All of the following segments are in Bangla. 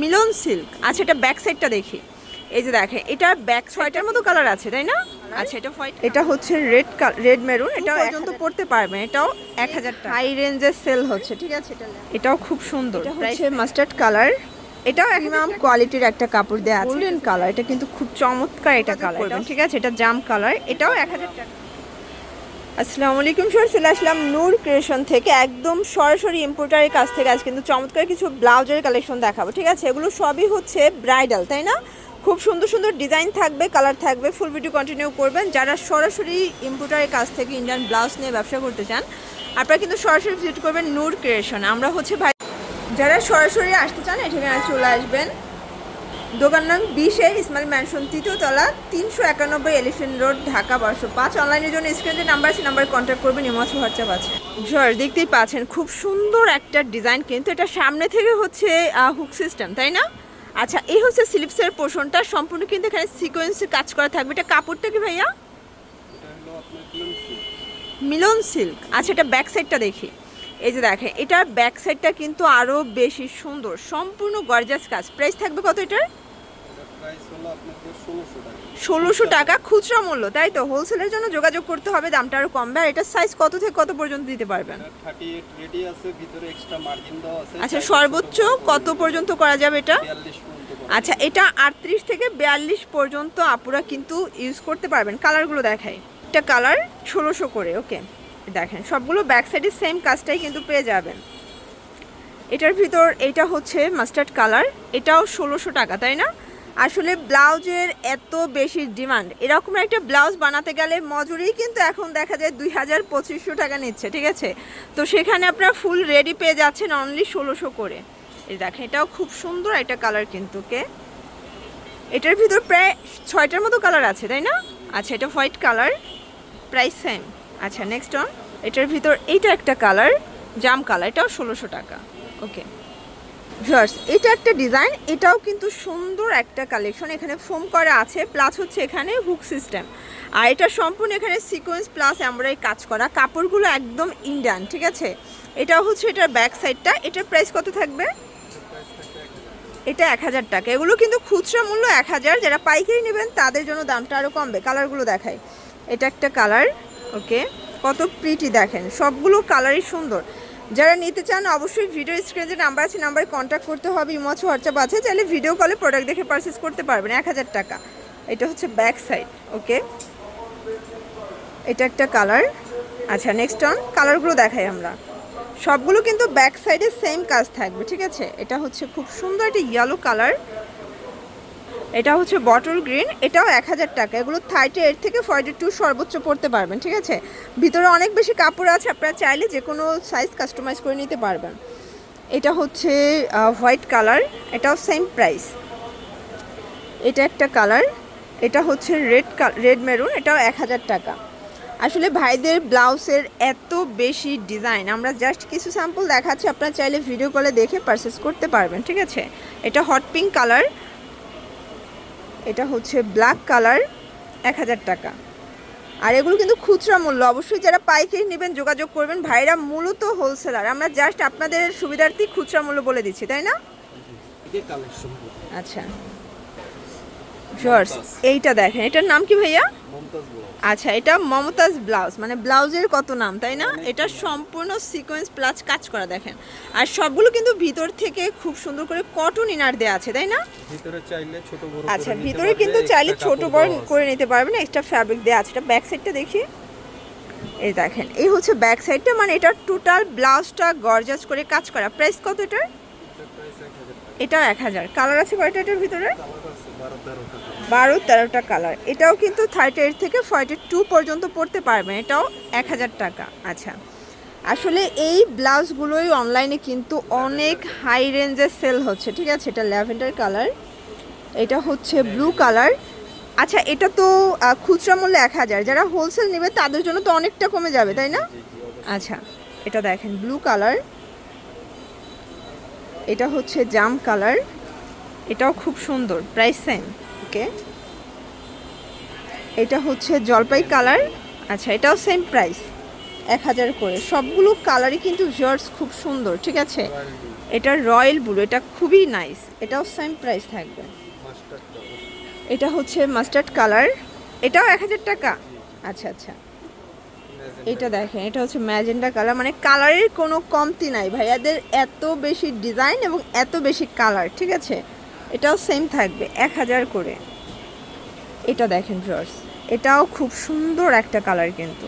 মিলন সিল্ক। আচ্ছা এটা ব্যাক সাইডটা দেখি। এই যে দেখেন এটা ব্যাক ছয়টার মতো কালার আছে তাই না? আচ্ছা এটা হোয়াইট এটা হচ্ছে রেড রেড মেরুন এটা পর্যন্ত পড়তে পারবেন এটাও এক হাজার টাকা। হাই রেঞ্জের সেল হচ্ছে ঠিক আছে? এটা এটাও খুব সুন্দর। এটা হচ্ছে মাস্টার্ড কালার এটাও একদম কোয়ালিটির একটা কাপড় দেওয়া আছে। গোল্ডেন কালার এটা কিন্তু খুব চমৎকার এটা কালার ঠিক আছে এটা জাম কালার এটাও এক হাজার টাকা। আসসালামু আলাইকুম স্যার চলে আসলাম নূর ক্রিয়েশন থেকে। একদম সরাসরি ইম্পোর্টারের কাছ থেকে আজ কিন্তু চমৎকার কিছু ব্লাউজের কালেকশন দেখাবো, ঠিক আছে? এগুলো সবই হচ্ছে ব্রাইডাল তাই না? খুব সুন্দর সুন্দর ডিজাইন থাকবে কালার থাকবে ফুল ভিডিও কন্টিনিউ করবেন। যারা সরাসরি ইম্পোর্টারের কাছ থেকে ইন্ডিয়ান ব্লাউজ নিয়ে ব্যবসা করতে চান, আপনারা কিন্তু সরাসরি ভিজিট করবেন নূর ক্রিয়েশন। আমরা হচ্ছে ভাই যারা সরাসরি আসতে চান, এখানে চলে আসবেন। দোকান নাম বিশে ইসমাইল ম্যানশন, তৃতীয় তলা, তিনশো একানব্বই এলিফেন্ট রোড, ঢাকা বারোশো পাঁচ। অনলাইনের জন্য স্ক্রিনে নাম্বার আছে নাম্বারে কন্ট্যাক্ট করবেন, ইমোজ হোয়াটসঅ্যাপ আছে। জর দেখতেই পাচ্ছেন, খুব সুন্দর একটা ডিজাইন কিন্তু এটা সামনে থেকে হচ্ছে হুক সিস্টেম তাই না? আচ্ছা এই হচ্ছে স্লিপসের পোর্শনটা সম্পূর্ণ কিন্তু এখানে সিকোয়েন্সে কাজ করা থাকবে। এটা কাপড়টা কি ভাইয়া? মিলন সিল্ক আচ্ছা এটা ব্যাক সাইডটা দেখি। এই যে দেখেন, এটার ব্যাক সাইডটা কিন্তু আরও বেশি সুন্দর, সম্পূর্ণ গর্জাস কাজ। প্রাইস থাকবে কত এটার? ষোলোশো টাকা খুচরা মূল্য তাই তো? হোলসেলের জন্য যোগাযোগ করতে হবে দামটা আরও কমবে। আর এটার সাইজ কত থেকে কত পর্যন্ত দিতে পারবেন? আচ্ছা সর্বোচ্চ কত পর্যন্ত করা যাবে এটা। আচ্ছা এটা আটত্রিশ থেকে বিয়াল্লিশ পর্যন্ত আপুরা কিন্তু ইউজ করতে পারবেন। কালারগুলো দেখাই। এটা কালার ষোলোশো করে ওকে দেখেন সবগুলো ব্যাক সাইডে সেম কাজটাই কিন্তু পেয়ে যাবেন। এটার ভিতর এটা হচ্ছে মাস্টার্ড কালার এটাও ষোলোশো টাকা তাই না? আসলে ব্লাউজের এত বেশি ডিমান্ড। এরকম একটা ব্লাউজ বানাতে গেলে মজুরি কিন্তু এখন দেখা যায় দুই হাজার পঁচিশশো টাকা নিচ্ছে, ঠিক আছে? তো সেখানে আপনারা ফুল রেডি পেয়ে যাচ্ছেন অনলি ষোলোশো করে। এই দেখেন, এটাও খুব সুন্দর একটা কালার কিন্তু কে এটার ভিতর প্রায় ছয়টার মতো কালার আছে, তাই না? আচ্ছা এটা হোয়াইট কালার প্রাইস সেম আচ্ছা নেক্সট অন এটার ভিতর এইটা একটা কালার জাম কালার এটাও ষোলোশো টাকা, ওকে? ভিউয়ার্স, এটা একটা ডিজাইন, এটাও কিন্তু সুন্দর একটা কালেকশন। এখানে ফোম করা আছে, প্লাস হচ্ছে এখানে হুক সিস্টেম। আর এটা সম্পূর্ণ এখানে সিকোয়েন্স প্লাস এমব্রয়ডারি কাজ করা। কাপড়গুলো একদম ইন্ডিয়ান ঠিক আছে? এটা হচ্ছে এটার ব্যাক সাইডটা এটার প্রাইস কত থাকবে? এটা এক হাজার টাকা। এগুলো কিন্তু খুচরা মূল্য এক হাজার। যারা পাইকারি নেবেন, তাদের জন্য দামটা আরও কমবে। কালারগুলো দেখায় এটা একটা কালার, ওকে? কত প্রিটি দেখেন। সবগুলো কালারই সুন্দর। যারা নিতে চান, অবশ্যই ভিডিও স্ক্রিনে যে নাম্বার আছে নাম্বারে কন্ট্যাক্ট করতে হবে ইমচ হোয়াটসঅ্যাপ আছে, চাইলে ভিডিও কলে প্রোডাক্ট দেখে পারচেস করতে পারবেন। এক হাজার টাকা। এটা হচ্ছে ব্যাক সাইড ওকে এটা একটা কালার আচ্ছা নেক্সট অন কালারগুলো দেখাই আমরা। সবগুলো কিন্তু ব্যাক সাইডে সেম কাজ থাকবে, ঠিক আছে? এটা হচ্ছে খুব সুন্দর একটা ইয়েলো কালার এটা হচ্ছে বটল গ্রিন, এটাও এক হাজার টাকা। এগুলো থার্টি এইট থেকে ফর্টি টু সর্বোচ্চ পড়তে পারবেন, ঠিক আছে? ভিতরে অনেক বেশি কাপড় আছে, আপনারা চাইলে যে কোনো সাইজ কাস্টমাইজ করে নিতে পারবেন। এটা হচ্ছে হোয়াইট কালার এটাও সেম প্রাইস এটা একটা কালার এটা হচ্ছে রেড রেড মেরুন এটাও এক হাজার টাকা। আসলে ভাইদের ব্লাউজের এত বেশি ডিজাইন আমরা জাস্ট কিছু স্যাম্পল দেখাচ্ছি, আপনারা চাইলে ভিডিও কলে দেখে পারচেস করতে পারবেন, ঠিক আছে? এটা হট পিঙ্ক কালার এটা হচ্ছে ব্ল্যাক কালার এক হাজার টাকা। আর এগুলো কিন্তু খুচরা মূল্য। অবশ্যই যারা পাইকারি নেবেন যোগাযোগ করবেন ভাইরা মূলত হোলসেলার আমরা জাস্ট আপনাদের সুবিধার্থে খুচরা মূল্য বলে দিচ্ছি তাই না? আচ্ছা। এইটা দেখেন। এটার নাম কি ভাইয়া? মমতাজ আচ্ছা এটা মমতাজ ব্লাউজ মানে ব্লাউজের কত নাম তাই না? এটা সম্পূর্ণ সিকোয়েন্স প্লাস কাজ করা দেখেন। আর সবগুলো কিন্তু ভিতর থেকে খুব সুন্দর করে কটন ইনার দেওয়া আছে তাই না? ভিতরে চাইলে ছোট বড় আচ্ছা ভিতরে কিন্তু চাইলে ছোট বড় করে নিতে পারবেন এক্সট্রা ফ্যাব্রিক দেওয়া আছে। এটা ব্যাক সাইডটা দেখি। এই দেখেন এই হচ্ছে ব্যাক সাইডটা মানে এটা টোটাল ব্লাউজটা গর্জাস করে কাজ করা। প্রাইস কত এটার? এটার price 1000 টাকা। এটাও এক হাজার। কালার আছে কয়টা এটার ভিতরে? কালার আছে 12 13 টাকা। বারো, তেরোটা কালার এটাও কিন্তু থার্টি এইট থেকে ফর্টি টু পর্যন্ত পড়তে পারবেন। এটাও এক হাজার টাকা। আচ্ছা আসলে এই ব্লাউজগুলোই অনলাইনে কিন্তু অনেক হাই রেঞ্জের সেল হচ্ছে, ঠিক আছে? এটা ল্যাভেন্ডার কালার এটা হচ্ছে ব্লু কালার আচ্ছা এটা তো খুচরা মূল্য এক হাজার। যারা হোলসেল নেবে, তাদের জন্য তো অনেকটা কমে যাবে, তাই না। আচ্ছা এটা দেখেন ব্লু কালার এটা হচ্ছে জাম কালার এটাও খুব সুন্দর প্রাইস সেম ওকে। এটা হচ্ছে জলপাই কালার। আচ্ছা এটাও সেম প্রাইস এক হাজার করে। সবগুলো কালারই কিন্তু জার্স খুব সুন্দর, ঠিক আছে? এটা রয়্যাল ব্লু এটা খুবই নাইস এটাও সেম প্রাইস থাকবে। এটা হচ্ছে মাস্টার্ড কালার এটাও এক হাজার টাকা? আচ্ছা আচ্ছা। এটা দেখেন, এটা হচ্ছে ম্যাজেন্ডা কালার মানে কালারের কোনো কমতি নাই। ভাইয়াদের এত বেশি ডিজাইন এবং এত বেশি কালার ঠিক আছে? এটাও সেম থাকবে, এক হাজার করে। এটা দেখেন জর্জ এটাও খুব সুন্দর একটা কালার কিন্তু।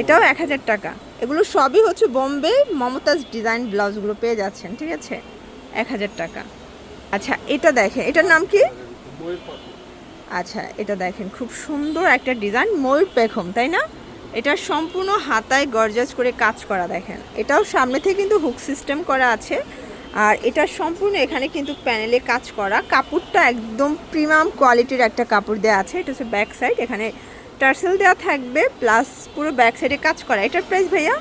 এটাও এক হাজার টাকা। এগুলো সবই হচ্ছে বোম্বে মমতাজ ডিজাইন ব্লাউজগুলো পেয়ে যাচ্ছেন, ঠিক আছে? এক হাজার টাকা। আচ্ছা এটা দেখেন, এটার নাম কি? আচ্ছা এটা দেখেন, খুব সুন্দর একটা ডিজাইন ময়ূর পেখম, তাই না? এটা সম্পূর্ণ হাতায় গর্জাস করে কাজ করা দেখেন। এটাও সামনে থেকে কিন্তু হুক সিস্টেম করা আছে। আর এটা সম্পূর্ণ এখানে কিন্তু প্যানেলে কাজ করা। কাপড়টা একদম প্রিমিয়াম কোয়ালিটির একটা কাপড় দেওয়া আছে। এটা হচ্ছে ব্যাক সাইড এখানে টার্সেল দেওয়া থাকবে প্লাস পুরো ব্যাক সাইডে কাজ করা। এটার প্রাইস ভাইয়া?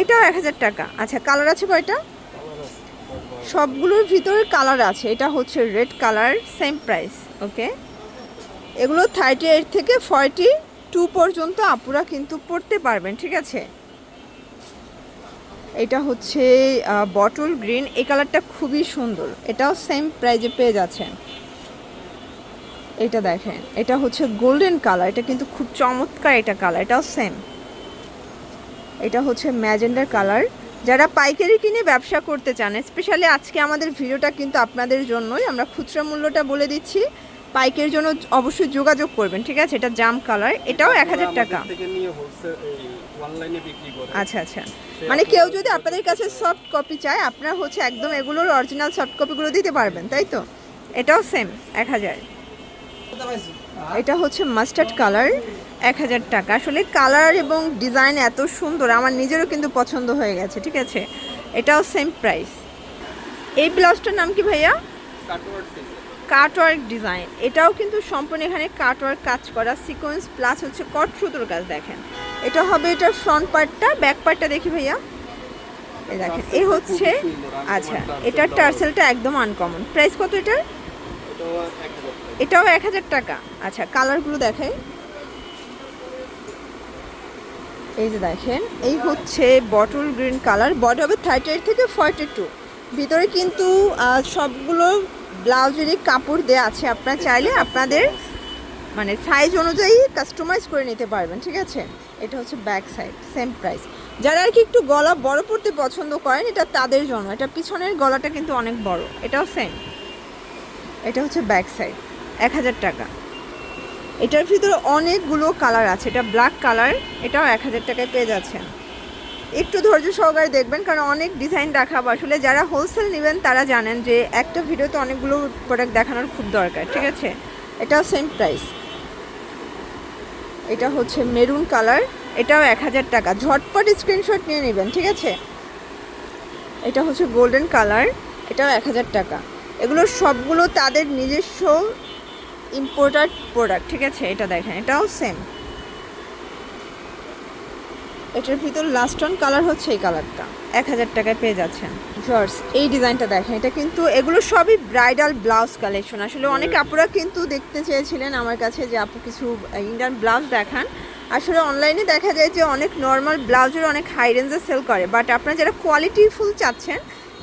এটাও এক হাজার টাকা। আচ্ছা কালার আছে কয়টা। সবগুলোর ভিতরে কালার আছে। এটা হচ্ছে red colour same price okay এগুলো থার্টি এইট থেকে ফর্টি টু পর্যন্ত আপুরা কিন্তু পড়তে পারবেন, ঠিক আছে? এটা হচ্ছে বটল গ্রিন এই কালারটা খুবই সুন্দর। এটাও সেম প্রাইজে পেয়ে যাচ্ছেন। এটা দেখেন এটা হচ্ছে গোল্ডেন কালার এটা কিন্তু খুব চমৎকার এটা কালার এটাও সেম এটা হচ্ছে ম্যাজেন্ডার কালার যারা পাইকারি কিনে ব্যবসা করতে চান স্পেশালি আজকে আমাদের ভিডিওটা কিন্তু আপনাদের জন্যই আমরা খুচরা মূল্যটা বলে দিচ্ছি। পাইকের জন্য অবশ্যই যোগাযোগ করবেন ঠিক আছে? এটা জাম কালার এটাও এক হাজার টাকা। অনলাইনে বিক্রি করে। আচ্ছা আচ্ছা। মানে কেউ যদি আপনাদের কাছে সফট কপি চায় আপনারা হচ্ছে একদম এগুলোর অরিজিনাল সফট কপিগুলো দিতে পারবেন তাই তো? এটাও সেম এক হাজার। এটা হচ্ছে মাস্টার্ড কালার এক হাজার টাকা। আসলে কালার এবং ডিজাইন এত সুন্দর আমার নিজেরও কিন্তু পছন্দ হয়ে গেছে ঠিক আছে? এটাও সেম প্রাইস এই ব্লাউজটার নাম কি ভাইয়া? কাটওয়ার্ক ডিজাইন এটাও কিন্তু সম্পূর্ণ এখানে কাটওয়ার্ক কাজ করা সিকোয়েন্স প্লাস হচ্ছে কট সুতোর কাজ দেখেন। এটা হবে এটার ফ্রন্ট পার্টটা ব্যাক পার্টটা দেখি ভাইয়া। এই দেখেন এই হচ্ছে আচ্ছা এটার টার্সেলটা একদম আনকমন প্রাইস কত এটার? এটাও এক হাজার টাকা। আচ্ছা কালারগুলো দেখাই। এই যে দেখেন, এই হচ্ছে বটল গ্রিন কালার বডি হবে থার্টি এইট থেকে ফর্টি টু ভিতরে কিন্তু সবগুলো ব্লাউজেরই কাপড় দেওয়া আছে। আপনারা চাইলে আপনাদের মানে সাইজ অনুযায়ী কাস্টমাইজ করে নিতে পারবেন, ঠিক আছে? এটা হচ্ছে ব্যাক সাইড সেম প্রাইস যারা আর কি একটু গলা বড় পড়তে পছন্দ করেন, এটা তাদের জন্য। এটা পিছনের গলাটা কিন্তু অনেক বড়, এটাও সেম এটা হচ্ছে ব্যাক সাইড এক হাজার টাকা। এটার ভিতরে অনেকগুলো কালার আছে, এটা ব্ল্যাক কালার এটাও এক হাজার টাকায় পেয়ে যাচ্ছেন। একটু ধৈর্য সহকারে দেখবেন, কারণ অনেক ডিজাইন দেখাবো। আসলে যারা হোলসেল নেবেন, তারা জানেন যে একটা ভিডিওতে অনেকগুলো প্রোডাক্ট দেখানোর খুব দরকার, ঠিক আছে? এটাও সেম প্রাইস এটা হচ্ছে মেরুন কালার, এটাও এক হাজার টাকা। ঝটপট স্ক্রিনশট নিয়ে নেবেন, ঠিক আছে? এটা হচ্ছে গোল্ডেন কালার এটাও এক হাজার টাকা। এগুলো সবগুলো তাদের নিজস্ব ইম্পোর্টার প্রোডাক্ট ঠিক আছে? এটা দেখেন, এটাও সেম এটার ভিতর লাস্ট অন কালার হচ্ছে এই কালারটা এক হাজার টাকায় পেয়ে যাচ্ছেন। জর্স এই ডিজাইনটা দেখেন এটা কিন্তু এগুলো সবই ব্রাইডাল ব্লাউজ কালেকশন আসলে অনেক আপুরা কিন্তু দেখতে চেয়েছিলেন আমার কাছে যে আপু কিছু ইন্ডিয়ান ব্লাউজ দেখান। আসলে অনলাইনে দেখা যায় যে অনেক নর্মাল ব্লাউজের অনেক হাই রেঞ্জে সেল করে। বাট আপনারা যারা কোয়ালিটি ফুল চাচ্ছেন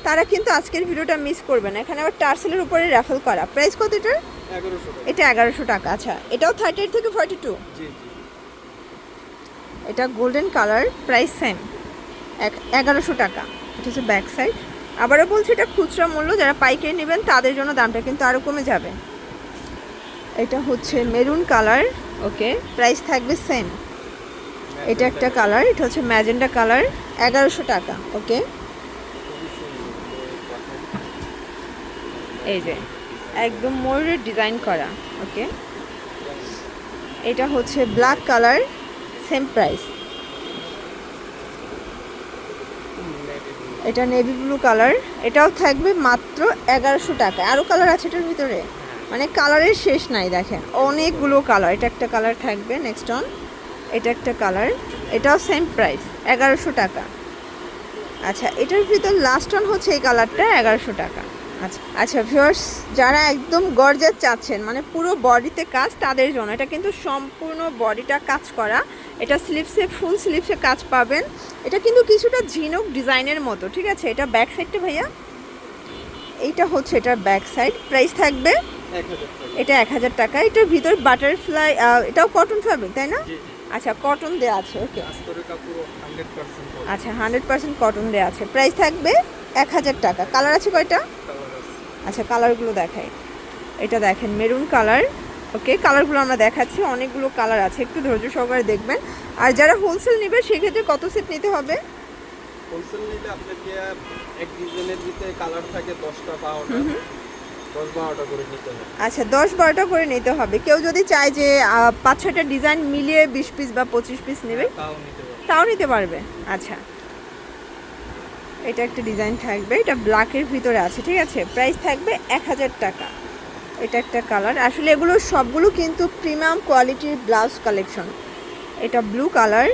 তারা কিন্তু আজকের ভিডিওটা মিস করবেন। না। এখানে আবার টার্সেলের উপরে র্যাফেল করা। প্রাইস কত এটার? এটা এগারোশো টাকা। আচ্ছা এটাও থার্টি এইট থেকে ফর্টি টু এটা গোল্ডেন কালার প্রাইস সেম এক, এগারোশো টাকা। এটা হচ্ছে ব্যাক সাইড আবারও বলছি, এটা খুচরা মূল্য, যারা পাইকারি নেবেন, তাদের জন্য দামটা কিন্তু আরও কমে যাবে। এটা হচ্ছে মেরুন কালার ওকে প্রাইস থাকবে সেম এটা একটা কালার এটা হচ্ছে ম্যাজেন্ডা কালার এগারোশো টাকা, ওকে। এই যে, একদম ময়ূরের ডিজাইন করা, ওকে। এটা হচ্ছে ব্ল্যাক কালার সেম প্রাইস এটা নেভি ব্লু কালার এটাও থাকবে মাত্র এগারোশো টাকা আরও কালার আছে এটার ভিতরে? মানে কালারের শেষ নাই, দেখেন। অনেকগুলো কালার এটা একটা কালার থাকবে নেক্সট অন এটা একটা কালার এটাও সেম প্রাইস এগারোশো টাকা। আচ্ছা এটার ভিতর লাস্ট অন হচ্ছে এই কালারটা এগারোশো টাকা। আচ্ছা আচ্ছা ভিউয়ার্স যারা একদম গর্জার চাচ্ছেন মানে পুরো বডিতে কাজ তাদের জন্য এটা কিন্তু সম্পূর্ণ বডিটা কাজ করা। এটা স্লিপসে ফুল স্লিপসে কাজ পাবেন। এটা কিন্তু কিছুটা ঝিনুক ডিজাইনের মতো ঠিক আছে? এটা ব্যাক সাইডটা ভাইয়া? এইটা হচ্ছে এটার ব্যাক সাইড প্রাইস থাকবে? এটা এক হাজার টাকা। এটার ভিতর বাটারফ্লাই এটাও কটন ফ্যাব্রিক তাই না? আচ্ছা কটন দেওয়া আছে ওকে আচ্ছা হান্ড্রেড পার্সেন্ট কটন দেওয়া আছে। প্রাইস থাকবে এক হাজার টাকা। কালার আছে কয়টা? আচ্ছা কালারগুলো দেখাই। এটা দেখেন মেরুন কালার ওকে কালারগুলো আমরা দেখাচ্ছি অনেকগুলো কালার আছে। একটু ধৈর্য সহকারে দেখবেন। আর যারা হোলসেল নেবে সেক্ষেত্রে কত সেট নিতে হবে? হোলসেল নিলে আপনাকে এক ডিজাইনের ভিতরে কালার থাকে দশটা বারোটা। আচ্ছা দশ বারোটা করে নিতে হবে। কেউ যদি চায় যে পাঁচ ছয়টা ডিজাইন মিলিয়ে বিশ পিস বা পঁচিশ পিস নেবে হবে তাও নিতে পারবে। আচ্ছা। এটা একটা ডিজাইন থাকবে, এটা ব্ল্যাকের ভিতরে আছে, ঠিক আছে? প্রাইস থাকবে এক হাজার টাকা। এটা একটা কালার আসলে এগুলো সবগুলো কিন্তু প্রিমিয়াম কোয়ালিটির ব্লাউজ কালেকশন এটা ব্লু কালার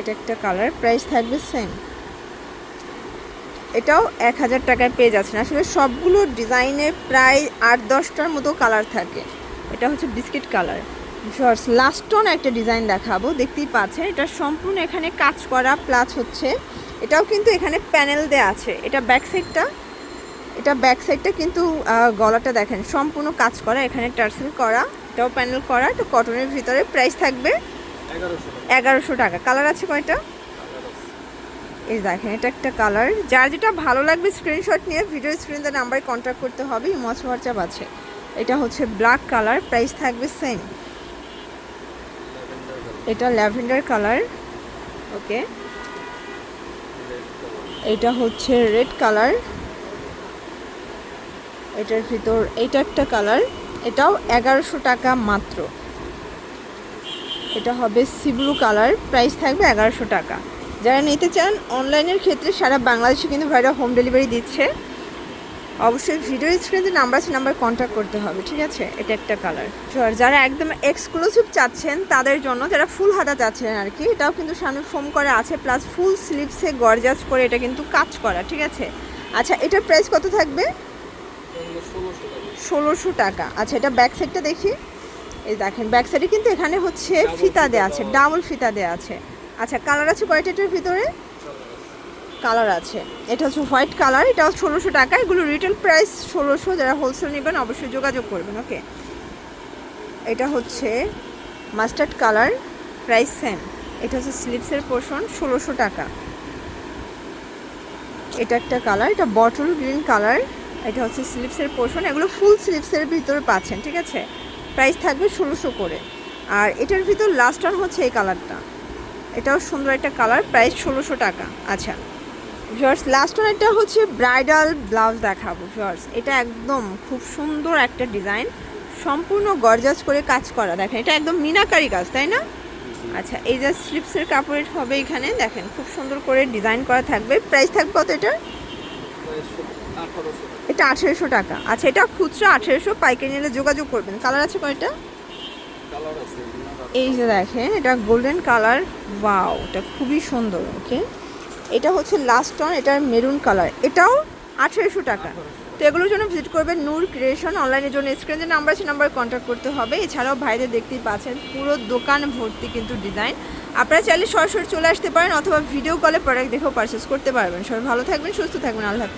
এটা একটা কালার প্রাইস থাকবে সেম এটাও এক হাজার টাকায় পেয়ে যাচ্ছেন। আসলে সবগুলো ডিজাইনে প্রায় আট দশটার মতো কালার থাকে। এটা হচ্ছে বিস্কিট কালার শর্টস লাস্টন একটা ডিজাইন দেখাবো দেখতেই পাচ্ছেন এটা সম্পূর্ণ এখানে কাজ করা প্লাস হচ্ছে এটাও কিন্তু এখানে প্যানেল দেওয়া আছে এটা ব্যাক সাইডটা এটা ব্যাক সাইডটা কিন্তু গলাটা দেখেন সম্পূর্ণ কাজ করা এখানে টার্সেল করা এটাও প্যানেল করা এটা কটনের ভিতরে প্রাইস থাকবে এগারোশো টাকা। কালার আছে কয়টা? এই দেখেন এটা একটা কালার যার যেটা ভালো লাগবে স্ক্রিনশট নিয়ে ভিডিও স্ক্রিনে নাম্বারে কন্ট্যাক্ট করতে হবে ইমচ হোয়াটসঅ্যাপ আছে এটা হচ্ছে ব্ল্যাক কালার প্রাইস থাকবে সেম এটা ল্যাভেন্ডার কালার, ওকে। এটা হচ্ছে রেড কালার। এটার ভিতর এটা একটা কালার, এটাও এগারোশো টাকা মাত্র। এটা হবে সিব্লু কালার, প্রাইস থাকবে এগারোশো টাকা। যারা নিতে চান, অনলাইনের ক্ষেত্রে সারা বাংলাদেশে কিন্তু ভাইরা হোম ডেলিভারি দিচ্ছে। অবশ্যই ভিডিও স্ক্রিনে নাম্বার আছে নাম্বার কন্ট্যাক্ট করতে হবে, ঠিক আছে? এটা একটা কালার আর যারা একদম এক্সক্লুসিভ চাচ্ছেন, তাদের জন্য, যারা ফুল হাতা চাচ্ছেন আর কি, এটাও কিন্তু সামনে ফোম করা আছে প্লাস ফুল স্লিভসে গরজাজ করে এটা কিন্তু কাজ করা, ঠিক আছে? আচ্ছা এটার প্রাইস কত থাকবে? ষোলোশো টাকা। আচ্ছা এটা ব্যাক সাইডটা দেখি। এই দেখেন ব্যাক সাইডে কিন্তু এখানে হচ্ছে ফিতা দেওয়া আছে ডাবল ফিতা দেওয়া আছে। আচ্ছা কালার আছে কয়টা এটার ভিতরে? কালার আছে। এটা হচ্ছে হোয়াইট কালার এটাও ষোলোশো টাকা। এগুলো রিটেল প্রাইস ষোলোশো, যারা হোলসেল নেবেন অবশ্যই যোগাযোগ করবেন, ওকে? এটা হচ্ছে মাস্টার্ড কালার, প্রাইস সেম এটা হচ্ছে স্লিপসের পোর্শন, ষোলোশো টাকা। এটা একটা কালার, এটা বটল গ্রিন কালার। এটা হচ্ছে স্লিপসের পোর্শন, এগুলো ফুল স্লিপসের ভিতরে পাচ্ছেন, ঠিক আছে? প্রাইস থাকবে ষোলোশো করে। আর এটার ভিতর লাস্ট ওয়ান হচ্ছে এই কালারটা। এটাও সুন্দর একটা কালার, প্রাইস ষোলোশো টাকা। আচ্ছা। ভিউয়ার্স লাস্ট ওয়ান এটা হচ্ছে ব্রাইডাল ব্লাউজ দেখাবো ভিউয়ার্স এটা একদম খুব সুন্দর একটা ডিজাইন সম্পূর্ণ গর্জাস করে কাজ করা। দেখেন, এটা একদম মিনাকারি কাজ, তাই না? আচ্ছা এই যে স্লিপসের কাপড়ের হবে এখানে, দেখেন, খুব সুন্দর করে ডিজাইন করা থাকবে। প্রাইস থাকবে কত টাকা এটা আঠেরোশো টাকা। আচ্ছা এটা খুচরা আঠেরোশো, পাইকারি নিলে যোগাযোগ করবেন। কালার আছে কয়টা? এই যে দেখেন, এটা গোল্ডেন কালার ওয়াও এটা খুবই সুন্দর ওকে এটা হচ্ছে লাস্ট টন এটার মেরুন কালার এটাও আঠেরোশো টাকা। তো এগুলোর জন্য ভিজিট করবেন নূর ক্রিয়েশন অনলাইনের জন্য। স্ক্রিনে যে নাম্বার আছে নাম্বার কন্ট্যাক্ট করতে হবে। এছাড়াও ভাইদের দেখতেই পাচ্ছেন, পুরো দোকান ভর্তি কিন্তু ডিজাইন আপনারা চাইলে সরাসরি চলে আসতে পারেন, অথবা ভিডিও কলে প্রোডাক্ট দেখেও পারচেস করতে পারবেন। সবাই ভালো থাকবেন, সুস্থ থাকবেন। আল্লাহ